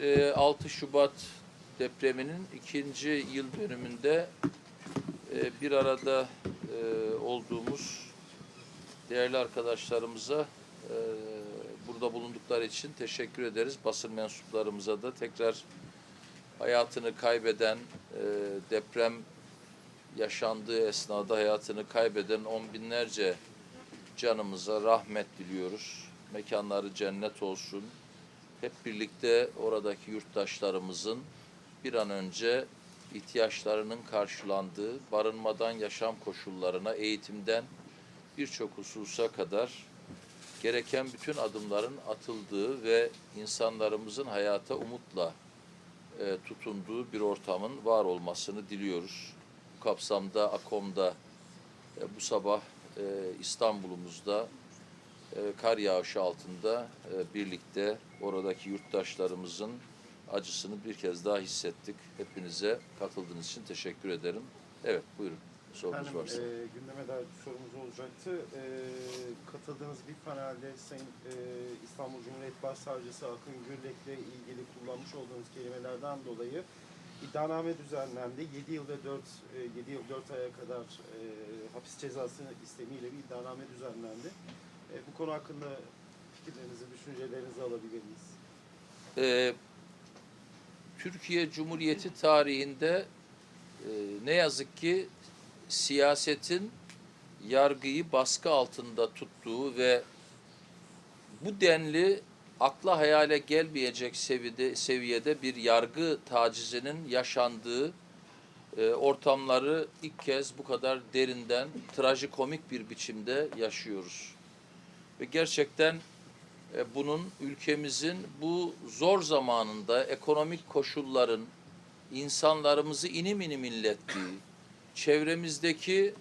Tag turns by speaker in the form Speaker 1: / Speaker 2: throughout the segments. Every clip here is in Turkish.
Speaker 1: Ee, 6 Şubat depreminin ikinci yıl dönümünde e, bir arada e, olduğumuz değerli arkadaşlarımıza e, burada bulundukları için teşekkür ederiz. Basın mensuplarımıza da tekrar hayatını kaybeden deprem yaşandığı esnada hayatını kaybeden on binlerce canımıza rahmet diliyoruz. Mekanları cennet olsun. Hep birlikte oradaki yurttaşlarımızın bir an önce ihtiyaçlarının karşılandığı, barınmadan yaşam koşullarına, eğitimden birçok hususa kadar gereken bütün adımların atıldığı ve insanlarımızın hayata umutla e, tutunduğu bir ortamın var olmasını diliyoruz. Bu kapsamda AKOM'da e, bu sabah e, İstanbul'umuzda kar yağışı altında e, birlikte oradaki yurttaşlarımızın acısını bir kez daha hissettik. Hepinize katıldığınız için teşekkür ederim. Evet buyurun sorunuz
Speaker 2: Efendim,
Speaker 1: varsa.
Speaker 2: e, gündeme dair bir sorumuz olacaktı. E, katıldığınız bir panelde Sayın e, İstanbul Cumhuriyet Başsavcısı Akın Gürlek'le ilgili kullanmış olduğunuz kelimelerden dolayı iddianame düzenlendi. 7 yıl ve 4 e, 7 yıl 4 aya kadar e, hapis cezası istemiyle bir iddianame düzenlendi. E, bu konu hakkında fikirlerinizi, düşüncelerinizi alabilir miyiz?
Speaker 1: Ee, Türkiye Cumhuriyeti tarihinde e, ne yazık ki siyasetin yargıyı baskı altında tuttuğu ve bu denli akla hayale gelmeyecek seviyede, seviyede bir yargı tacizinin yaşandığı e, ortamları ilk kez bu kadar derinden trajikomik bir biçimde yaşıyoruz. Ve gerçekten e, bunun ülkemizin bu zor zamanında ekonomik koşulların insanlarımızı inim inim inlettiği, çevremizdeki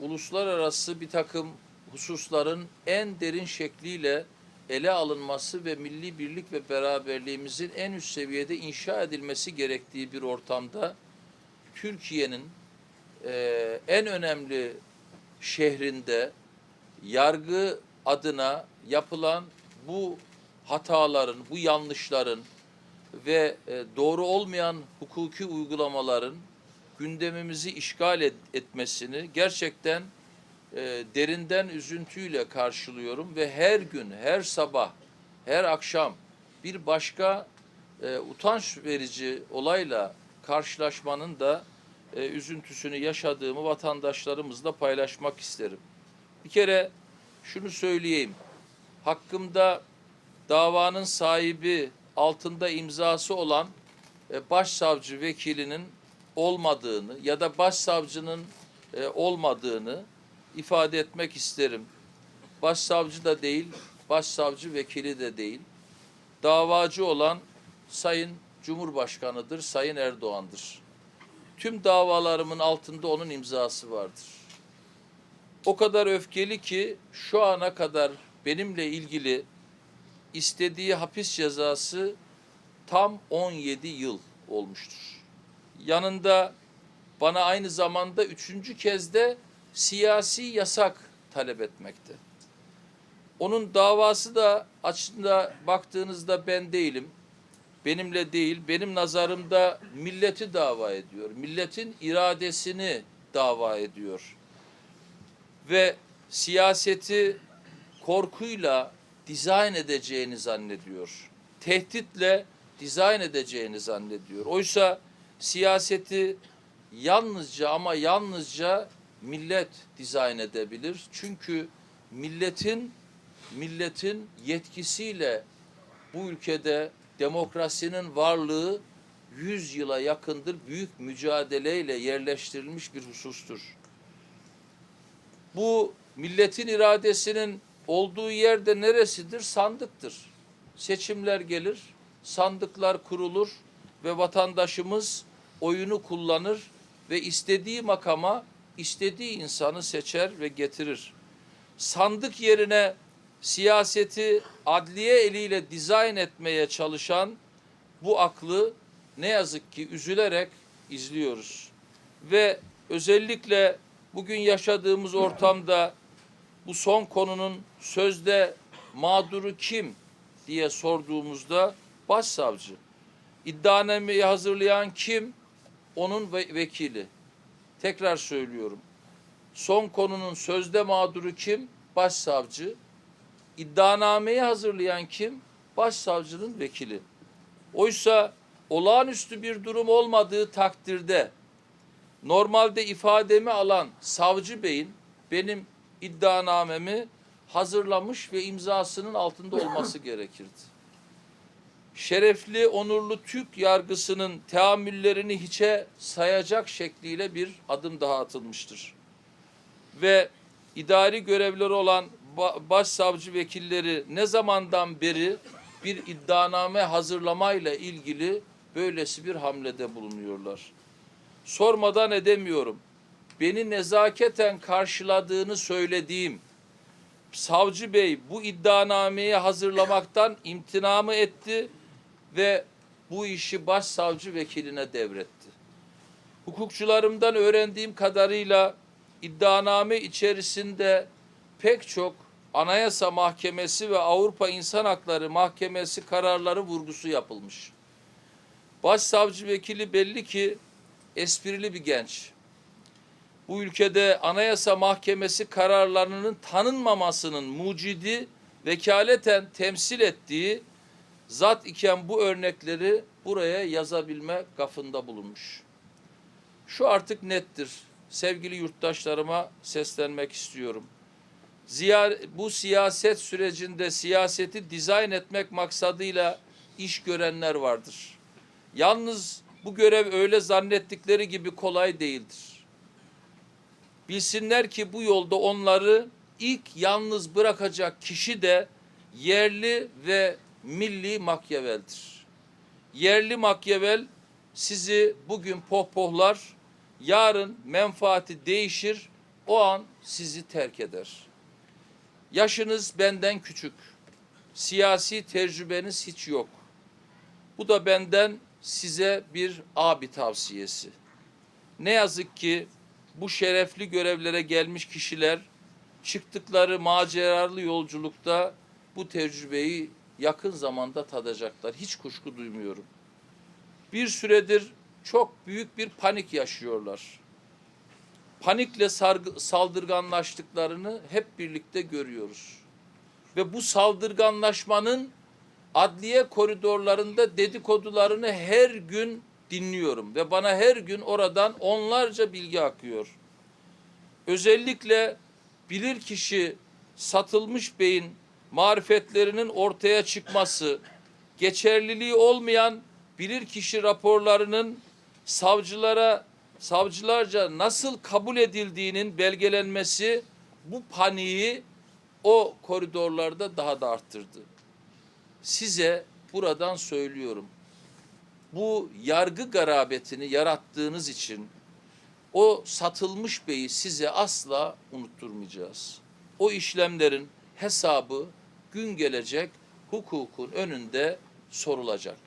Speaker 1: uluslararası bir takım hususların en derin şekliyle ele alınması ve milli birlik ve beraberliğimizin en üst seviyede inşa edilmesi gerektiği bir ortamda Türkiye'nin e, en önemli şehrinde yargı adına yapılan bu hataların, bu yanlışların ve e, doğru olmayan hukuki uygulamaların gündemimizi işgal et- etmesini gerçekten e, derinden üzüntüyle karşılıyorum ve her gün, her sabah, her akşam bir başka e, utanç verici olayla karşılaşmanın da üzüntüsünü yaşadığımı vatandaşlarımızla paylaşmak isterim. Bir kere şunu söyleyeyim. Hakkımda davanın sahibi altında imzası olan e, başsavcı vekilinin olmadığını ya da başsavcının e, olmadığını ifade etmek isterim. Başsavcı da değil, başsavcı vekili de değil. Davacı olan Sayın Cumhurbaşkanı'dır, Sayın Erdoğan'dır. Tüm davalarımın altında onun imzası vardır. O kadar öfkeli ki şu ana kadar benimle ilgili istediği hapis cezası tam 17 yıl olmuştur. Yanında bana aynı zamanda üçüncü kez de siyasi yasak talep etmekte. Onun davası da açısında baktığınızda ben değilim. Benimle değil, benim nazarımda milleti dava ediyor. Milletin iradesini dava ediyor. Ve siyaseti korkuyla dizayn edeceğini zannediyor. Tehditle dizayn edeceğini zannediyor. Oysa siyaseti yalnızca ama yalnızca millet dizayn edebilir. Çünkü milletin milletin yetkisiyle bu ülkede demokrasinin varlığı 100 yıla yakındır büyük mücadeleyle yerleştirilmiş bir husustur. Bu milletin iradesinin olduğu yerde neresidir? Sandıktır. Seçimler gelir, sandıklar kurulur ve vatandaşımız oyunu kullanır ve istediği makama istediği insanı seçer ve getirir. Sandık yerine siyaseti adliye eliyle dizayn etmeye çalışan bu aklı ne yazık ki üzülerek izliyoruz. Ve özellikle bugün yaşadığımız ortamda bu son konunun sözde mağduru kim diye sorduğumuzda başsavcı. İddianameyi hazırlayan kim? Onun ve- vekili. Tekrar söylüyorum. Son konunun sözde mağduru kim? Başsavcı. İddianameyi hazırlayan kim? Başsavcının vekili. Oysa olağanüstü bir durum olmadığı takdirde normalde ifademi alan savcı beyin benim iddianamemi hazırlamış ve imzasının altında olması gerekirdi. Şerefli, onurlu Türk yargısının teamüllerini hiçe sayacak şekliyle bir adım daha atılmıştır. Ve idari görevleri olan ba- başsavcı vekilleri ne zamandan beri bir iddianame hazırlamayla ilgili böylesi bir hamlede bulunuyorlar. Sormadan edemiyorum. Beni nezaketen karşıladığını söylediğim savcı bey bu iddianameyi hazırlamaktan imtinamı etti ve bu işi başsavcı vekiline devretti. Hukukçularımdan öğrendiğim kadarıyla iddianame içerisinde pek çok Anayasa Mahkemesi ve Avrupa İnsan Hakları Mahkemesi kararları vurgusu yapılmış. Başsavcı vekili belli ki esprili bir genç. Bu ülkede Anayasa Mahkemesi kararlarının tanınmamasının mucidi vekaleten temsil ettiği zat iken bu örnekleri buraya yazabilme gafında bulunmuş. Şu artık nettir. Sevgili yurttaşlarıma seslenmek istiyorum. Ziyar, bu siyaset sürecinde siyaseti dizayn etmek maksadıyla iş görenler vardır. Yalnız bu görev öyle zannettikleri gibi kolay değildir. Bilsinler ki bu yolda onları ilk yalnız bırakacak kişi de yerli ve milli Makyavel'dir. Yerli Makyavel sizi bugün pohpohlar, yarın menfaati değişir, o an sizi terk eder. Yaşınız benden küçük, siyasi tecrübeniz hiç yok. Bu da benden size bir abi tavsiyesi. Ne yazık ki bu şerefli görevlere gelmiş kişiler çıktıkları maceralı yolculukta bu tecrübeyi yakın zamanda tadacaklar. Hiç kuşku duymuyorum. Bir süredir çok büyük bir panik yaşıyorlar. Panikle saldırganlaştıklarını hep birlikte görüyoruz. Ve bu saldırganlaşmanın adliye koridorlarında dedikodularını her gün dinliyorum ve bana her gün oradan onlarca bilgi akıyor. Özellikle bilirkişi satılmış beyin marifetlerinin ortaya çıkması, geçerliliği olmayan bilirkişi raporlarının savcılara savcılarca nasıl kabul edildiğinin belgelenmesi bu paniği o koridorlarda daha da arttırdı. Size buradan söylüyorum. Bu yargı garabetini yarattığınız için o satılmış beyi size asla unutturmayacağız. O işlemlerin hesabı gün gelecek hukukun önünde sorulacak.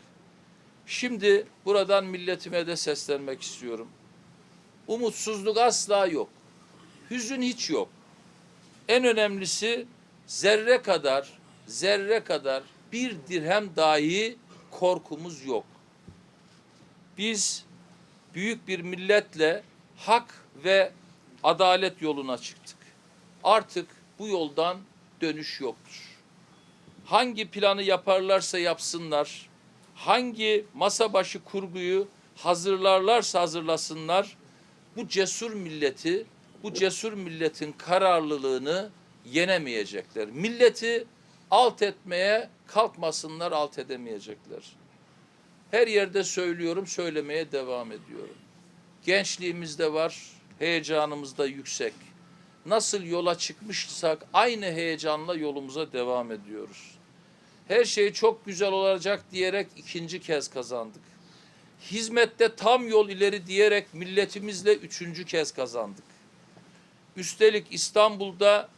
Speaker 1: Şimdi buradan milletime de seslenmek istiyorum. Umutsuzluk asla yok. Hüzün hiç yok. En önemlisi zerre kadar, zerre kadar bir dirhem dahi korkumuz yok. Biz büyük bir milletle hak ve adalet yoluna çıktık. Artık bu yoldan dönüş yoktur. Hangi planı yaparlarsa yapsınlar, hangi masa başı kurguyu hazırlarlarsa hazırlasınlar, bu cesur milleti, bu cesur milletin kararlılığını yenemeyecekler. Milleti alt etmeye kalkmasınlar, alt edemeyecekler. Her yerde söylüyorum, söylemeye devam ediyorum. Gençliğimizde var, heyecanımız da yüksek. Nasıl yola çıkmışsak aynı heyecanla yolumuza devam ediyoruz. Her şey çok güzel olacak diyerek ikinci kez kazandık. Hizmette tam yol ileri diyerek milletimizle üçüncü kez kazandık. Üstelik İstanbul'da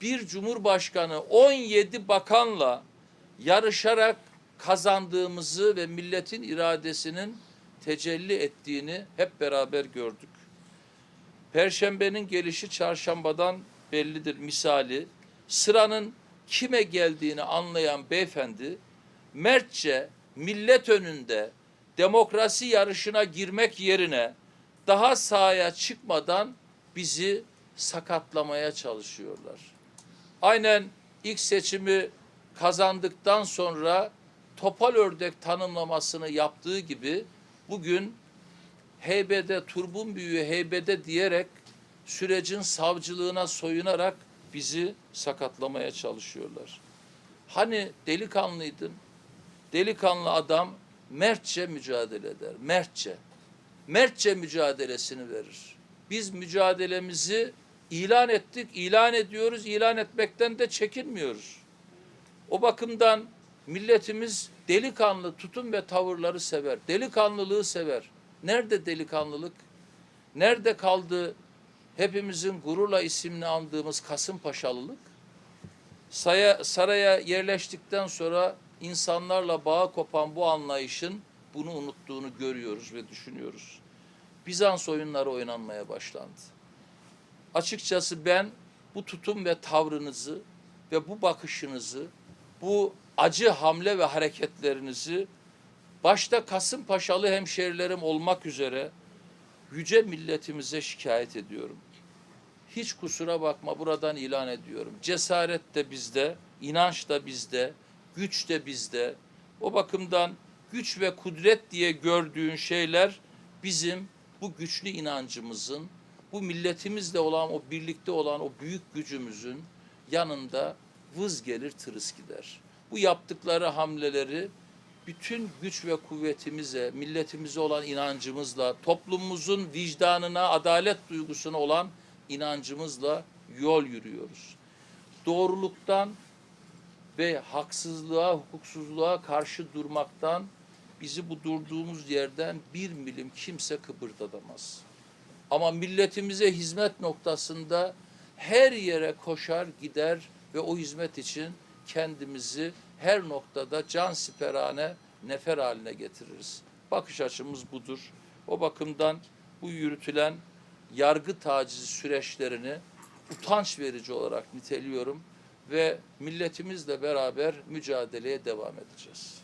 Speaker 1: bir cumhurbaşkanı 17 bakanla yarışarak kazandığımızı ve milletin iradesinin tecelli ettiğini hep beraber gördük. Perşembenin gelişi çarşambadan bellidir misali. Sıranın kime geldiğini anlayan beyefendi mertçe millet önünde demokrasi yarışına girmek yerine daha sahaya çıkmadan bizi sakatlamaya çalışıyorlar. Aynen ilk seçimi kazandıktan sonra topal ördek tanımlamasını yaptığı gibi bugün heybede, turbun büyüğü heybede diyerek sürecin savcılığına soyunarak bizi sakatlamaya çalışıyorlar. Hani delikanlıydın, delikanlı adam mertçe mücadele eder, mertçe. Mertçe mücadelesini verir. Biz mücadelemizi ilan ettik, ilan ediyoruz, ilan etmekten de çekinmiyoruz. O bakımdan milletimiz delikanlı tutum ve tavırları sever. Delikanlılığı sever. Nerede delikanlılık? Nerede kaldı hepimizin gururla isimini andığımız Kasımpaşalılık? Saya, saraya yerleştikten sonra insanlarla bağ kopan bu anlayışın bunu unuttuğunu görüyoruz ve düşünüyoruz. Bizans oyunları oynanmaya başlandı. Açıkçası ben bu tutum ve tavrınızı ve bu bakışınızı, bu acı hamle ve hareketlerinizi başta Kasımpaşalı hemşerilerim olmak üzere yüce milletimize şikayet ediyorum. Hiç kusura bakma buradan ilan ediyorum. Cesaret de bizde, inanç da bizde, güç de bizde. O bakımdan güç ve kudret diye gördüğün şeyler bizim bu güçlü inancımızın, bu milletimizle olan o birlikte olan o büyük gücümüzün yanında vız gelir tırıs gider. Bu yaptıkları hamleleri bütün güç ve kuvvetimize, milletimize olan inancımızla, toplumumuzun vicdanına, adalet duygusuna olan inancımızla yol yürüyoruz. Doğruluktan ve haksızlığa, hukuksuzluğa karşı durmaktan bizi bu durduğumuz yerden bir milim kimse kıpırdatamaz. Ama milletimize hizmet noktasında her yere koşar gider ve o hizmet için kendimizi her noktada can siperane nefer haline getiririz. Bakış açımız budur. O bakımdan bu yürütülen yargı tacizi süreçlerini utanç verici olarak niteliyorum ve milletimizle beraber mücadeleye devam edeceğiz.